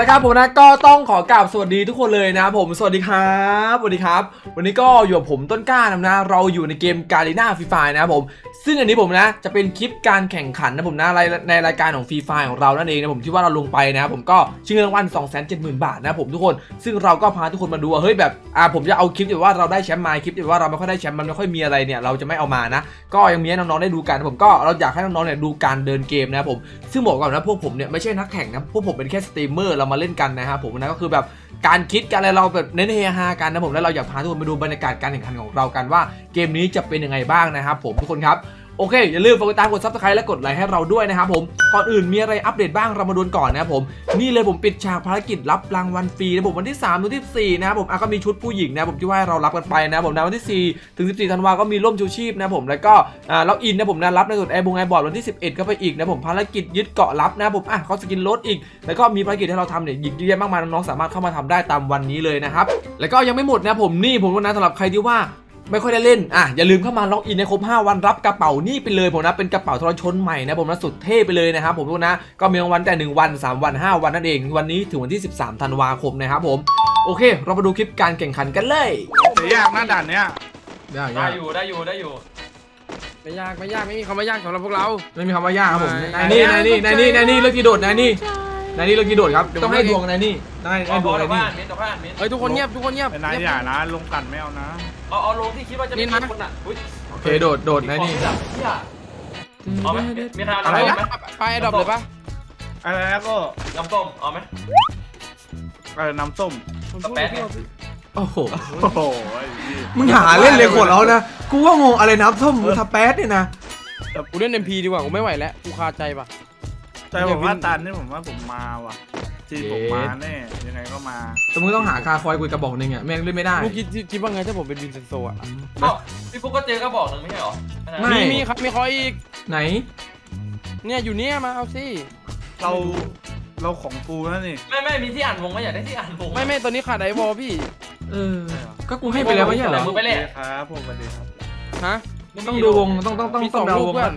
ละครับผมนะก็ต้องขอกราบสวัสดีทุกคนเลยนะครับผมสวัสดีครับสวัสดีครับ วันนี้ก็อยู่กับผมต้นกล้านะนะเราอยู่ในเกมกาลีนาฟรีไฟนะครับผม ซึ่งอันนี้ผมนะจะเป็นคลิปการแข่งขันนะผมนะในรายการของฟรีไฟของเรานั่นเองนะผมที่ว่าเราลงไปนะผมก็ชิงเงินรางวัล2 7 0 0 0 0 บาทนะผมทุกคน ซึ่งเราก็พาทุกคนมาดูว่าเฮ้ยแบบอ่าผมจะเอาคลิปที่ว่าเราได้แชมป์มาคลิปที่ว่าเราไม่ค่อยได้แชมป์มันไม่ค่อยมีอะไรเนี่ยเราจะไม่เอามานะ ก็ยังมีให้น้องๆได้ดูกันผมก็เราอยากให้น้องๆเนี่ยดูการเดินเกมนะผมซึ่งบอกก่อนนะพวกผมเนี่ยไม่ใช่นักแข่งนะพวกผมเป็นแค่สตรีมเมอร์เรามาเล่นกันนะครับผมนะก็คือแบบการคิดกันอะไรเราแบบเน้นเฮฮากันนะผมแล้วเราอยากพาทุกคนไปดูบรรยากาศการแข่งขันของเรากันว่าเกมนี้จะเป็นยังไงบ้างนะครับผมทุกคนครับ โอเค อย่าลืมฝากกดติดตามกดซับสไครต์และกดไลค์ให้เราด้วยนะครับผมก่อนอื่นมีอะไรอัปเดตบ้างเรามาดูกันก่อนนะครับผมนี่เลยผมปิดฉากภารกิจรับรางวัลฟรีนะผมวันที่3ถึงที่4นะครับผมอะก็มีชุดผู้หญิงนะผมที่ว่าเรารับกันไปนะผมนะวันที่4ถึง14ธันวาก็มีร่มชูชีพนะผมแล้วก็อ่าล็อกอินนะผมนะรับในส่วนแอร์บงแอร์บอร์ดวันที่ 11 ก็ไปอีกนะผมภารกิจยึดเกาะรับนะผมอะเขาสกินรถอีก แล้วก็มีภารกิจให้เราทำเนี่ยอีกเยอะแยะมากมายน้องๆสามารถเข้ามาทำได้ตามวันนี้เลยนะครับแล้วก็ยังไม่หมดนะผมนี่ผมว่านะสำหรับใครที่ว่า ไม่ค่อยได้เล่น อะ อย่าลืมเข้ามาล็อกอินในครบ 5 วันรับกระเป๋านี่ไปเลยผมนะ เป็นกระเป๋าทรชนใหม่นะผมนะสุดเท่ไปเลยนะครับผมทุกคนนะ ก็มีรางวัลแต่ 1 วัน 3 วัน 5 วันนั่นเอง วันนี้ถึงวันที่ 13 ธันวาคมนะครับผม โอเค เรามาดูคลิปการแข่งขันกันเลยแต่ยากหน้าด่านเนี้ยได้ได้อยู่ได้อยู่ได้อยู่ ไม่ยากไม่ยากไม่มีคำว่ายากสำหรับพวกเรา ไม่มีคำว่ายากครับผมไม่นายนี่นายนี่นายนี่นายนี่เลือกกี่โดดนายนี่ นายนี่เลือกกี่โดดครับ ต้องให้ดวงนายนี่ต้องให้เอาให้ดบวองลนายบ้านี่นมิ้นกับบ้านมิ้นเฮ้ยทุกคนเงียบทุกคนเงียบเป็นนายเงีอย่าบนะลงกันไม่เอานะเอาเอาลงที่คิดว่าจะนี่มีนะคนอะอุ้ยโอเคโดดโดดนายนี่มีของเหี้ยเอาไหมมีทางอะไรอะไรนะไหมไปไอ้ดรอปเลยปะอะไรแล้วก็น้ำส้มเอาไหมเออน้ำส้มสเปซเนี่ยโอ้โหโอ้โหไอ้เหี้ยมึงหาเล่นเลยขวดแล้วนะกูว่างงอะไรน้ำส้มสเปซเนี่ยนะกูเล่น MP ดีกว่ากูไม่ไหวแล้วกูคาใจปะ แต่ผมว่าตันนี่ผมว่าผมมาว่ะที่ผมมาแน่ยังไงก็มาแต่มึงต้องหาคาคอยกุยกระบอกหนึงอะแม่งเล่นไม่ได้ลูกคิดคิดว่าไงถ้าผมเป็นวินเซนโซอะเอ้าพี่ฟุกก็เจอกระบอกหนึ่งไม่ใช่เหรอไม่มีมีครับมีคอยอีกไหน เนี่ยอยู่เนี่ยมาเอาสิเราเราของกูนั่นนี่ไม่ไม่มีที่อ่านวงไหมอยากได้ที่อ่านวงไม่ไม่ตอนนี้ขาดไอวอลพี่เออก็กูให้ไปแล้วไม่ใช่เหรอมึงไปเลยครับผมสวัสดีครับฮะต้องดูวงต้องต้องต้องมีสต้อองงเดาลูกวงเพื่อก่อนน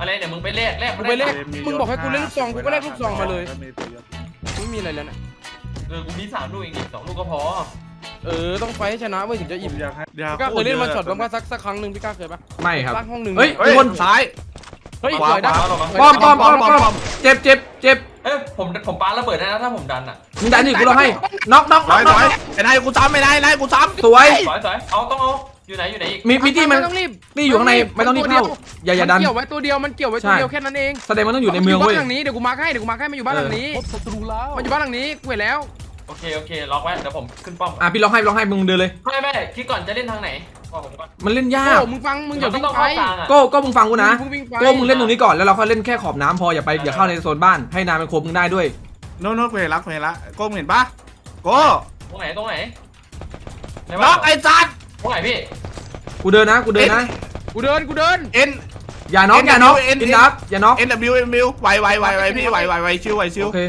อะไรเนี่ยมึงไปเลขเลขกูไปเลขมีมึงบอกให้กูเล่นลูกซองกูก็เล่นลูกซองมาเลยก็มีตัวเยอะไม่มีอะไรแล้วนะเออกูมีสามลูกเองดิสองลูกก็พอเออต้องไฟให้ชนะเว้ยถึงจะผอิ่มมอยากให้อยากพี่ก้าเคยเล่นมาช็อตบ้างปะสักสักครั้งหนึ่งพี่ก้าเคยปะไม่ครับสักห้องหนึ่งเฮ้ยเฮ้ยคนซ้ายเฮ้ยขวาสวยนะขวาเอาหรอมั้งป้อมป้อมป้อมป้อมเจ็บเจ็บเจ็บเอ้ยผมผมปาระเบิดได้นะถ้าผมดันอะมึงดันดิกูรอให้น็อกน็อกร้น็ออยกน็อกร้อยไอ้นายกูซ้ำไม่ได้นายกูซ้สวยสวยสวยเอาต้องเอา อยู่ไหนอยู่ไหนอีก มีมีที่มันไต้องรีบที่อยู่ข้างในไม่ต้องรีบเข้าอย่าอย่าดัน มันเกี่ยวไว้ตัวเดียวมันเกี่ยวไว้ตัวเดียวแค่นั้นเองแสดงมันต้องอยู่ในเมืองเว้ย บ้านหลังนี้เดี๋ยวกูมาร์คให้เดี๋ยวกูมาร์คให้มันอยู่บ้านหลังนี้ศัตรูแล้วมันอยู่บ้านหลังนี้กูเห็นแล้วโอเคโอเคล็อกไว้เดี๋ยวผมขึ้นป้อมอะพี่ล็อกให้ล็อกให้มึงเดินเลย ไม่ไม่คิดก่อนจะเล่นทางไหนบอกผมก่อนมันเล่นยากโอ้มึงฟังมึงอย่ามันวิ่งต้องไป เข้ากลางอะ โก้โก็มึงฟังกูนะมึงวิ่งไป โก้มึงเล่นตรงนี้ก่อนแล้วเราค่อยเล่นแค่ขอบน้ำพออย่าไปอย่าเข้าในโซนบ้านให้นายมันครบมึงได้ด้วยำโน้ตโน้ตเพลรักเพลละโก้มึงเห็นปะโก้ตรงไหนตรงไหนในล็บ้าอนกไอ้จัด ตรงไหนพี่กูเดินนะ กูเดินนะ กูเดินกูเดิน เอ็น อย่าน็อก อย่าน็อก N N อินดับอย่าน็อก N W N W ไวไวไวไวพี่ไวไวไวชิวไวชิวโอเค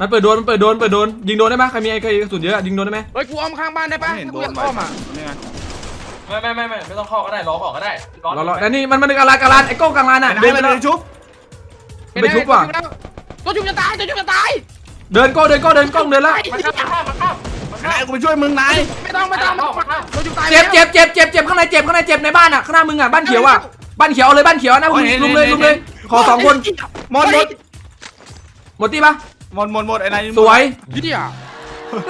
มันเปิดโดน มันเปิดโดน เปิดโดน ยิงโดนได้ไหมใครมีไอ้ใครกระสุนเยอะ ยิงโดนได้ไหมเฮ้ยกูอ้อมข้างบ้านได้ปะไม่เห็นถ้าโดกูนอยากไวอ้อมอะนี่ไงไม่ไม่ไม่ไม่ไม่ต้องเข้าก็ได้ล้อออกก็ได้รอรอแล้วนี่มันมันกำลังกำลังไอ้โก้กำลังน่ะไอ้เดินายนมันไปเลยชุบไปชุบว่ะตัวชุบจะตายตัวชุบจะตาย เดินโก้เดินโก้เดินโก้เดินละมันข้ามมันข้ามมันข้ามมั นไอ้ข้ามนายกูไปช่วยมึงนายไม่ต้องไม่ต้องไม่ต้องตัวชุบตายเจ็บเจ็บเจ็บเจ็บเจ็บข้างในเจ็บข้างในเจ็บในบ้านอะข้างหน้ามึงอะบ้านเขียวอะบ้านเขียวเอาเลยบ้านเขียวนะคุณลุมเลยลุมเลยขอสองคนหมดหมดหมดที่ปะหมดหมดหมดไอ้นายสวยเฮีย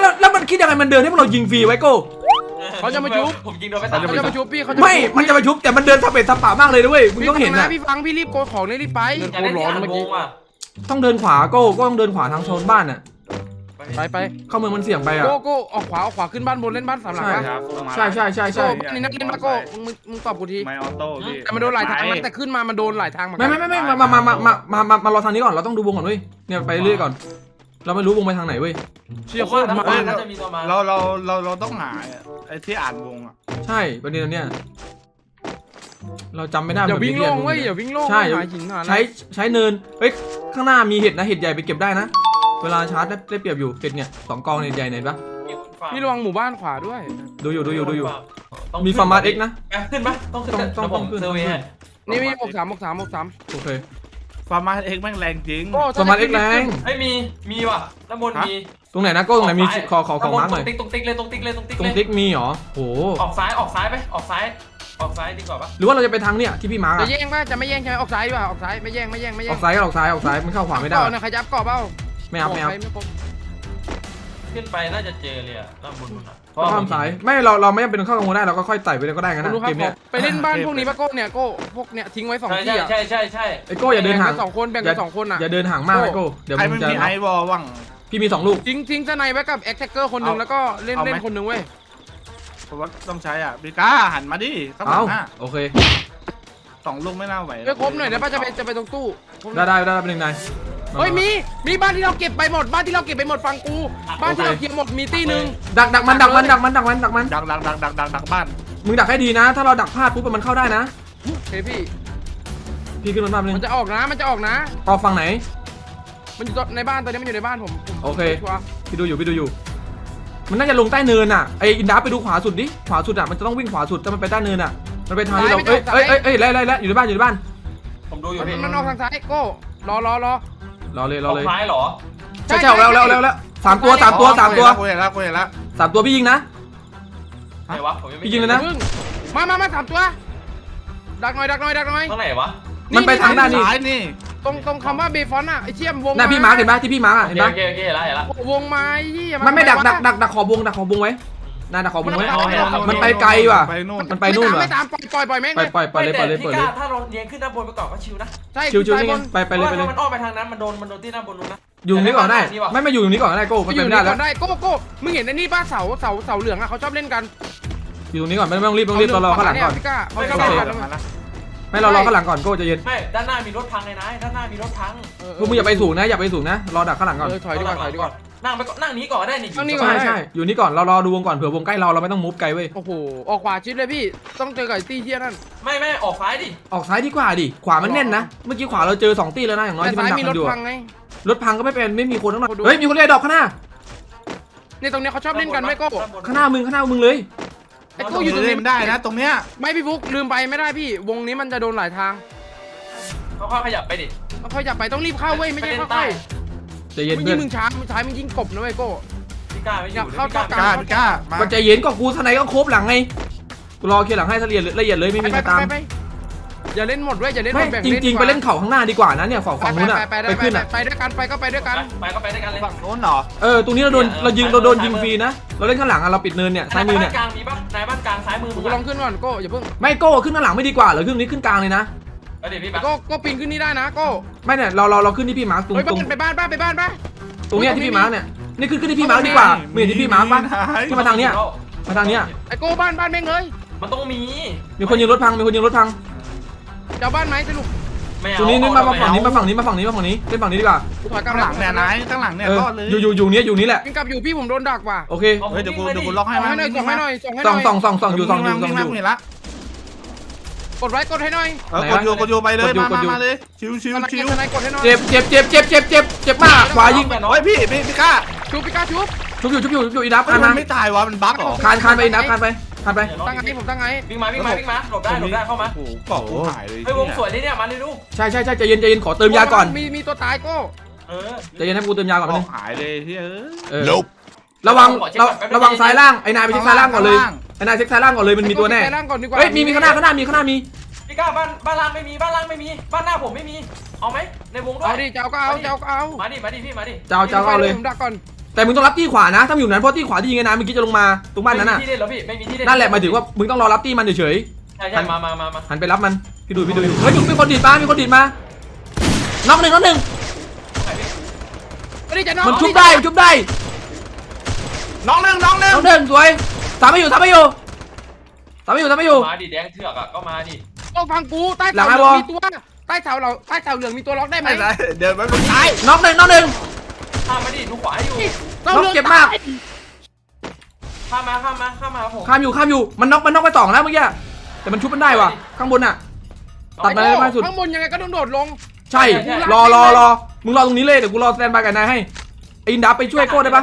แล้วแล้วมันคิดยังไงมันเดินให้พวกเรายิงฟรีไว้โก้เขาจะมาชุบผมยิงโดนไปสามเขาจะมาชุบพี่เขาจะไม่ มันจะมาชุบแต่มันเดินทับเป็ดทับป่ามากเลยด้วยมึงต้องเห็นนะนะพี่ฟังพี่รีบโกยของเลยรีบไปอยากได้ที่อ่านวงอะต้องเดินขวาโก้ก็ต้องเดินขวาทางโซนบ้านอะ ไปไปเข้าเมืองมันเสี่ยงไปอะ โก้โก้ออกขวาออกขวาขึ้นบ้านบนเล่นบ้านสามหลังใช่ ปะใช่ใช่ใช่ใช่ โก้นี่นักเล่นมาโก้มึงมึงตอบกูทีไม่ออโต้พี่แต่มันโดนหลายทางนะแต่ขึ้นมามันโดนหลายทางเหมือนไม่กัไม่ไม่ไม่มามามามามามามารอทางนี้ก่อนเราต้องดูวงก่อนเว้ยเนี่ยไปเรื่อยก่อน เราไม่รู้วงไปทางไหนเว้ยเชี่ยโคตรมามาน่าจะมีตัวมาเราเราเราเราต้องหาไอ้ที่อ่านวงอะใช่ประเด็นเนี่ยเราจำไม่ได้อย่าวิ่งโล่งแบบเว้ยนี้อย่าวิ่งโล่งใช่หาหินหาอะไรใช้ใช้เนินเฮ้ยข้างหน้ามีเห็ดนะเห็ดใหญ่ไปเก็บได้นะ เวลาชาร์จได้ได้เปรียบอยู่เห็ดเนี่ยสองกองเนี่ยใหญ่ไหนปะพี่ระวังหมู่บ้านขวาด้วยดูอยู่ดูอยู่ดูอยู่มีฟาร์มาร์เอ็กนะขึ้นปะต้องขึ้นต้องต้องผมขึ้น เซอร์เวย์ต้องขึ้นนี่มีหกสามหกสามหกสามโอเค ฟาร์มาเอ็กแม่งแรงจริงโก้สมาร์ทเอ็กแรงเฮ้ยมีมีว่ะด้านบนฮะ มีตรงไหนนะโก้ตรงไหนมีขอขอของมาร์กหน่อย ตรงติ๊กตรงติ๊กเลยตรงติ๊กเลยตรงติ๊กตรเลงยติ๊กมีเหรอโห ออกซ้ายออกซ้ายไปออกซ้ายออกซ้ายดีกว่าปะหรือว่าเราจะไปทางเนี่ยที่พี่มาร์กจะอะแย่งป่ะจะไม่แย่งใช่ไหมออกซ้ายดีกว่าออกซ้ายไม่แย่งไม่แย่งไม่อแย่องกซ้ายก็ออกซ้ายออกซ้ายมันเข้าขวาไม่ได้ก่อนนะใครจับกรอบเปล่า ไม่เอาไม่เอาใครไม่ครบขึ้นไปน่าจะเจอเลยอะด้านบนนู่นอะก็ข้ามซ้ายไม่เราเราไม่จำเป็นต้องเข้ากังวลได้เราก็ค่อยไต่ไปเลยก็ได้งั้นคุณนะรู้ครัเกบมเนี้ยไปเล่นบ้านพวกนี้ป่ะโก้เนี่ยโก้พวกเนี่ยทิ้งไว้สองใช่ที่ใช่อะใช่ใช่ใช่ไอ้โก้อย่าเดินห่างแบ่งกัสองคนแบ่งกันสองคนอะอย่าเดินห่างมากไอ้โก้เดี๋ยวไอ้มึมังนจะมีไอวอลว่างพี่มีสองลูกทิ้งทิ้งสไนไว้กับแอคแท็กเกอร์คนหนึ่งเอาแล้วก็เล่นเอาไหมเล่นคนหนึ่งเว้ยเพราะว่าต้องใช้อะพี่ก้าหันมาดิข้างหลัเอางอะโอเคสองลูกไม่น่าไหวเฮ้ยครบหน่อยนะป้าจะไปจะไปตรงตู้ครบหน่ได้อยได้ได้เป็นหนึ่งนาย เฮ้ยมีมีบ้านที่เราเก็บไปหมดบ้านที่เราเก็บไปหมดฟังกู บ้านที่เราเก็บหมดมีตี้หนึ่งดักดักมันดักมันดักมันดักมันดักมัน ดักดักดักดักดักดักบ้านมึงดักให้ดีนะ ถ้าเราดักพลาดปุ๊บมันเข้าได้นะ เฮ้ยพี่พี่ขึ้นรถมาหนึ่งมันจะออกนะมันจะออกนะออกฝั่งไหน มันอยู่ในบ้านตอนนี้มันอยู่ในบ้านผมผมโอเค ชัวร์พี่ดูอยู่พี่ดูอยู่ มันน่าจะลงใต้เนินอะไออินดับไปดูขวาสุดดิขวาสุดอะมันจะต้องวิ่งขวาสุดถ้ามันไปใต้เนินอะมันไปทางที่เราเอ้ยเอ้ยเอ้ยเอ้ยไล่ไล่ไล่อยู่ในบ้านอยู่ในบ้านผมดูอยู่มันพี่มันออกทางซ้ายโก้รอรอรอ รอเลยรอออกเลยซ้ายเหรอใช่ใช่แล้วแล้วแล้วแล้วสามตัวสามตัวสามตัวกูเห็นแล้วกูเห็นแล้วสามตัวพี่ยิงนะไหนวะผมยังไม่พี่ยิงเลยนะพึ่งมามามาสามตัว ดักหน่อยดักหน่อยดักหน่อยตรงไหนวะมันไปทางด้านนี้ซ้ายนี่ ตรงตรงคำว่าเบฟอนอะไอเชี่ยมวงน่ะพี่มาร์กเห็นปะที่พี่มาร์กโออะเห็นเคปะโอเคโอเคเห็นแล้วเห็นแล้ววงไม้ยี่มันไม่ดักดักดักดักขอบวงดักขอบวงไว้ น่าดักขอบวงไว้มันไปไกลว่ะ ไปนู่น มันไปนู่นเหรอ ไม่ตามไม่ตามปล่อยปล่อยปล่อยแม่งไปเลยปล่อยปล่อยเลยปล่อยเลยปล่อยเลย ถ้าเราเลี้ยงขึ้นด้านบนไปก่อนก็ชิวนะใช่ชิวชิวซ้ายนี่บไงนไปไปเลยไปพเลราะยว่ามันอ้อมไปทางนั้นมันโดนมันโดนที่ด้านบนนู้นนะ อยู่ตรงนี้ก่อนได้นี่วะไม่ไม่อยู่ตรงนี้ก่อนก็ได้โก้มันอไปยู่ไม่นี่ได้ก่แล้อวนได้โก้โก้มึงเห็นไอ้นี่ป้าเสาเสาเสาเหลืองอะเขาชอบเล่นกันอยู่ตรงนี้ก่อนไม่ไม่ต้องรีบต้องรีบรอรอข้างหลังก่อน พี่ก้าเขาชไม่อบเข้าเล่นไปกันมาแล้วไม่เรารอข้างหลังก่อนโก้ใจเย็นไม่ด้านหน้ามีรถพังเลยนะด้านหน้ามีรถพัง พวกมึงอย่าไปสูงนะอย่าไปสูงนะรอดักข้างหลังก่อน เออถอยดีกว่าถอยดีกว่า นั่งไปก่อนนั่งนี้ก่อนก็ได้นี่นั่งนี่ก่อใช่ใช่อยู่นี่ก่อนเรารอดูวงก่อนเผื่อวงใกล้เราเราไม่ต้องมูฟไกลเว้ยโอ้โห ออกขวาชิดเลยพี่ ต้องเจอกับไอ้ตี้เฮียนั่น ไม่ไม่ออกซ้ายดิออกซ้ายดีกว่าดิขวามันแน่นนะเมื่อกี้ขวาเราเจอสองตีแล้วนะอย่างน้อยแต่ที่มันซ้ายดักมีกัรถนอยู่พังไง รถพังก็ไม่เป็นไม่มีคนข้างหน้าดูเฮ้ยมีคนเรียกดอกข้างหน้าเนี่ยตรงเนี้ยเขาชอบเล่นกันไม่โก้ด้บข้างหน้ามึงข้างหน้ามึงเลย ไอ้โก้อยู่ตรงนี้เล่นได้นะตรงเนี้ยไม่พี่ฟุกลืมไปไม่ได้พี่ วงนี้มันจะโดนหลายทางเขาเข้าขยับไปดิต้องค่อยจับไปต้องรีบเข้าเว้ยไม่ใช่ปล่นค่ใต้อย ใจเย็นๆมึงเพื่ยิองนมึงช้ามึงช้ามึงยิงกบนะเว้ยโก้ พี่กล้าไม่อยู่เข้าพี่กล้าเข้ากล้าพี่กล้ามาก็ใจเย็นก็กูทนายก็ครบหลังไงกูรอเคลียร์หลังให้ละเอียดละเอียดเลยไม่มีไปใครไปตามไปไปอย่าเล่นหมดเว้ยอย่าเล่นหมไม่ดแบ่งจริง ๆ ไปเล่นเข่าข้างหน้าดีกว่านะเนี่ยฝั่งฝั่งนู้นอะไปไปไปขึ้นอะไปด้วยกันไปก็ไปด้วยกัน ไปก็ไปด้วยกันเลยฝั่งโน้นเหรอเออตรงนี้เราโดนเรายิงเราโดนยิงฟรีนะเราเล่นข้างหลังอะเราปิดเนินเนี่ยซ้ายมือเนี่ยบ้านกลางมีปะนายบ้านกลางซ้ายมือกูมึงลองขึ้นก่อนโก้อย่าเพิ่งไม่โก้ขึ้นข้างหลังไม่ดีกว่าเหรอขึ้นนี้ขึ้นกลางเลยนะ เดี๋ยวพี่แต่ปะโก้โก้ปีนขึ้นนี่ได้นะโก้ไม่เนี่ยเราเราเราขึ้นที่พี่มาร์คตรงเฮ้ยตรงไปบ้านป้าไปบ้านป้า ตรงเนี้ยที่พี่มาร์คเนี่ยนี่ขึ้นขึ้นที่พี่มาร์คดีกว่ามึงเห็นที่พี่มาร์คปะขึ้นมาทางเนี้ยมาทางเนี้ยไอ้โก้บ้านบ้านแม่งเลยมันต้องมีมีคนยิงรถพังมีคนยิงรถพังจะเอาบ้านไหมสรุปไม่เอาตรงนี้นี่มามาฝั่งนี้เอมาฝั่งนี้มาฝั่งนี้มาฝั่งนี้เล่นฝั่งนี้ดีกว่ากูถอยกลับข้างหลังเนี่ยนายข้างหลังเนี่ยเออรอดเลยอยู่อยู่อยู่เนี้ยอยู่นี้แหละวิ่งกลับอยู่พี่ผมโดนดักว่ะโอเคอาเฮ้ยเดี๋ยวกูวิ่งเดี๋ยวกูมาล็อกให้ส่องมาให้หน่อยส่องให้หน่อยส่องให้หส่น่องอยส่องส่องส่องอยู่ส่องอยู่ส่องอยู่วิ่งละ กดไว้กดให้หน่อยเออกดอยู่กดอยู่ไปเลยกดอยู่มากดอยู่ มามาเลยชิวชิวทนายชิวทนายกดให้หน่อยเจ็บเจ็บเจ็บเจ็บเจ็บเจ็บเจ็บมากขวายิงไปโอ้ยพี่พี่พี่กล้าชุบพี่ก้าชุบชุบอยู่ชุบอยู่ชุบอยู่อีดับมัคานนมาไม่ตายวะมันบั๊กเหรอคานคานไปอีดับคานไปคานไปตั้งไงผมตั้งไงวิ่งมาวิ่งมาวิ่งมาหลบได้หลบได้เข้ามาโอ้โหเกาะกูหายเลยเฮ้ยวงสวยเลยเนี่ยมาเลยลูกใช่ใช่ใช่ใจเย็นใจเย็นขอเติมยาก่อนมีมีตัวตายโก้เออใจเย็นให้กูเติมยาก่อนเกาะนึงหายเลยที่เออเออระวังระระวังซ้ายล่างไอ้นายไปเช็คซ้ายล่างก่อนเลย ไอ้นายเช็คซ้ายล่างก่อนเลยมันมีตัวแน่ไอ้โก้ไปล่างก่อนดีกว่าเฮ้ยมีมีข้างหน้าข้างหน้ามีข้างหน้ามีพี่กล้าบ้านบ้านล่างไม่มีบ้านล่างไม่มี บ้านหน้าผมไม่มี เอาไหมในวงด้วเอายดิเจ้าก็เอาเจ้าก็เอามาดิมาดิพี่มาดิเจ้าเจ้าก็เอาเลยผมดักก่อนแต่มึงต้องรับตี้ขวานะถ้ามึงอยู่นั้นเพราะตี้ขวาที่ยิงไอ้นายเมื่อกี้จะลงมาตรงบ้านนั้นน่ะไม่มีที่เล่นเหรอพี่ไม่มีที่เล่นนั่นแหละหมายถึงว่ามึงต้องรอรับตี้มันเฉยใช่ใช่มามามามาๆหันไปรับมันพี่ดูพี่ดูอยู่เฮ้ยมีคนดีดมามีคนดีดมาน็อกหนึ่งน็อกหนึ่งไม่ได้จะน้องมันชุบได้มันชุบได้น้องหนึ่งน้องหนึ่งน็อกหนึ่งสวย สามไม่อยู่สามไม่อยู่สามไม่อยู่สามไม่อยู่ มาดิแดงเถือกอะก็มาดิโก้ฟังกูใต้หลัเสางเหไอ้ลืวออง มีตัวใต้เสาเราใต้เสาเหลืองมีตัวล็อกได้ไหมไม่ได้เดินไปมันตายน็อกหนึ่งน็อกหนึ่ง ข้ามมาดิดูขวาให้อยู่เสาน็เหอกลืองเจ็บมาก ตยข้ามมาข้ามมาข้ามมาผมข้ามอยู่ข้ามอยู่มันน็อกมันน็อกไปสองแล้วเมื่อกี้แต่มันชุบมันได้ว่ะข้างบนน่ะ ตัดมาโก้ได้มากสุด ข้างบนยังไงก็ต้องโดดลงใช่ใช่ รอรอรอมึงรอตรงนี้เลยเดี๋ยวกูรอสแตนบายกับนายให้ไอ้อินดับไปช่วยโก้ได้ปะ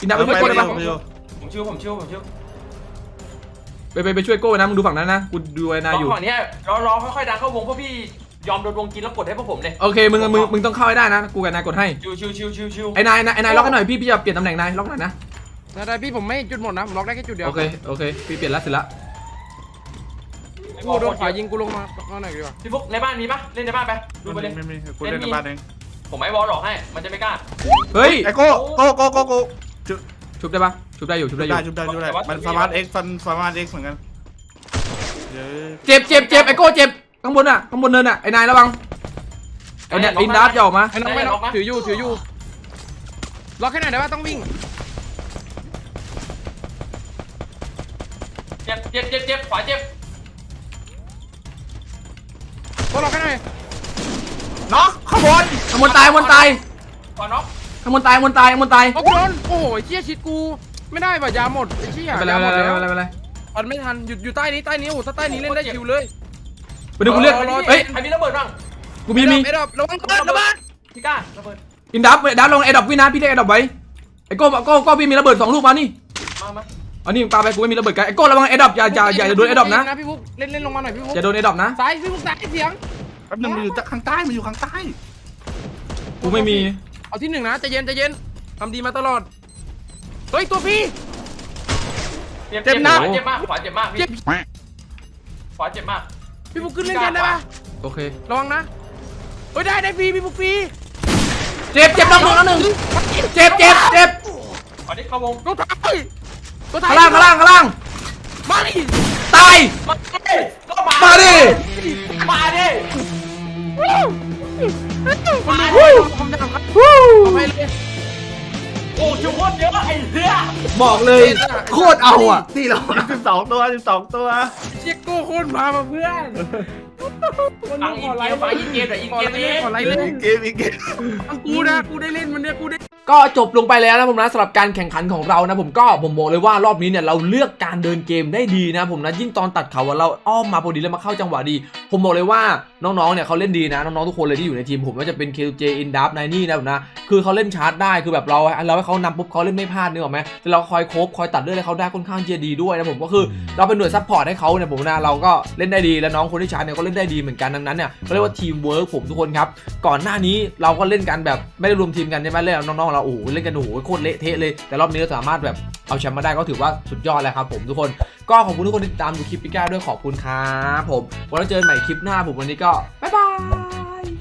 อินดับไปช่วยโก้ได้ปะผมชิวผมชิวผมชิว ไปไปไปช่วยโก้นะมึงดูฝั่งนั้นนะกูดูไอ้นายอยู่ ฝั่งนี้รอรอค่อยๆดันเข้าวงเพราะพี่ยอมโดนวงกินแล้วกดให้พวกผมเลยโอเคมึงมึงมึงต้องเข้าให้ได้นะกูกับนายกดให้ชิวชิวชิวชิวชิวไอ้นายนายไอ้นายล็อกกันหน่อยพี่พี่จะเปลี่ยนตำแหน่งนายล็อกหน่อยนะได้ๆพี่ผมไม่จุดหมดนะผมล็อกได้แค่จุดเดียวโอเคโอเคพี่เปลี่ยนแล้วเสร็จแล้วกูโดนขวายิงกูลงมาเอาหน่อยดีกว่าพี่ฟุกในบ้านมีปะเล่นในบ้านไปดูไปเลยไม่มีกูเล่นในบ้านเองผมไอ้บอลหลอกให้มันจะไม่กล้าเฮ้ยไอ้โก้โก้โก้โก้โก้จุดชุบได้ปะ ชุบได้อยู่ชุบได้อได้ยู่จุดได้จุดได้มันฟาร์มาร์เอ็กซ์ฟันฟาร์มาร์เอ็กซ์เหมือนกันเย้ยเจ็บเจ็บเจ็บไอ้โก้เจ็บข้างบนอะข้างบนเนินอะไอ้นายระวังไอ้เนี่ยอินดัสจะออกมา ไอ้น้องไม่ล็อกถืออยู่ถืออยู่ล็อกแค่ไหนได้ปะต้องวิ่งเจ็บเจ็บเจ็บเจ็บขวาเจ็บก็ล็อกแค่ไหนน็อกขบวนข้างบนตายข้างบนตายขวาน็อกข้างบนตายข้างบนตายข้างบนตายโอ้กูโดนโอ้โหไอ้เชี่ยชิดกู ไม่ได้ป่ะยาหมดไอ้เชี่ยไม่เป็นไรยาหมไม่ดเป็นไรแล้วไม่เป็นไรไม่เป็นไรปันไม่ทันหยุดอยู่ใต้นี้ใต้นี้โอ้โหถ้าใต้นี้เล่นได้ชิวเลยไปดูกูเลือกเฮ้ยใครมีระเบิดบ้างกูมีมีไอ้ดอกระวังระเบิดระเบิดพี่กล้าระเบิดอินดับเว้ยดับลงไอ้ดอกวินาพี่เรียกไอ้ดอกไว้ไอ้โก้โก้โก้พี่มีระเบิดสองลูกมานี่มามาเอานี่ปาไปกูไม่มีระเบิดกันไอ้โก้ระวังไอ้ดอกอย่าอย่าอย่าอย่าโดนไอ้ดอกนะพี่ฟุกเล่นเล่นลงมาหน่อยพี่ฟุกอย่าโดนไอ้ดอกนะซ้ายพี่ฟุกซ้ายเสียงแป๊บนึงมันอยู่ข้างใต้มันอยู่ข้างใต้ กูไม่มีเอาที่หนึ่งนะใจเย็นใจเย็นทำดีมาตลอด เฮ้ยตัวพี่ เจ็บเจ็บมากเจ็บมากขวาเจ็บมากพี่เจ็บขวาเจ็บมาก พี่ฟุกขึ้นเล่นกันได้ปะโอเค ระวังนะเฮ้ยได้ได้ฟรีพี่ฟุกฟรีเจ็บเจ็บน้องหนึ่งน้องหนึ่งเจ็บเจ็บเจ็บขวาที่เข้าวง ตัวท้ายตัวท้าข้ายงล่างข้างล่างข้างล่างมาดิตาย มาดิก็มามาดิ มาดิคนดูคำถามครับวู้เอาไปเลย โอ้ชิวโคตรเยอะไอ้เหี้ยบอกเลยโคตรเอาอะที่เรา สิบสองตัวสิบสองตัว เชียโก้โคนพามาเพื่อน ฟังอีกเกมฟังอีกเกมเดี๋ยวอีกขอเกมไลนี้น์ขอไลน์เล่นอีกเกมอีกเกมกูนะกูได้เล่นมันเนี่ยกูได้ก็จบลงไปแล้วนะผมนะสำหรับการแข่งขันของเรานะผมก็ผมบอกเลยว่ารอบนี้เนี่ยเราเลือกการเดินเกมได้ดีนะผมนะยิ่งตอนตัดเขาอะเราอ้อมมาพอดีแล้วมาเข้าจังหวะดี ผมบอกเลยว่าน้องๆเนี่ยเขาเล่นดีนะน้องๆทุกคนเลยที่อยู่ในทีมผมว่าจะเป็น KJ In d u b นนี่นะผมนะคือเขาเล่นชาร์จได้คือแบบเราเราให้เขานำปุ๊บเขาเล่นไม่พลาดนึกออกไหมแต่เราคอยโคบคอยตัดเลือดให้เขาได้ค่อนข้างจะดีด้วยนะผมก็คือเราเป็นหน่วยซัพพอร์ตให้เขาเนี่ยผมนะเราก็เล่นได้ดีแล้วน้องคนที่ชาร์จเนี่ยก็เล่นได้ดีเหมือนกันดังนั้นเนี่ยเขาเรียกว่าทีมเวิร์กผมทุกคนครับ ก่อนหน้านี้เราก็เล่นกันแบบไม่ได้รวมทีมกันใช่ไหมเล่นน้องๆเราโอ้โหเล่นกันโอ้โหโคตรเละเทะเลยแต่รอบนี้เราสามารถแบบเอาแชมป์มาได้ก็ถือว่าสุดยอดแล้วครับผมทุกคนก็ขอบคุณทุกคนที่ติดตามดูคลิปพี่แก้วด้วยขอบคุณครับผมไว้เราเจอกันใหม่คลิปหน้าผมวันนี้ก็บ๊ายบาย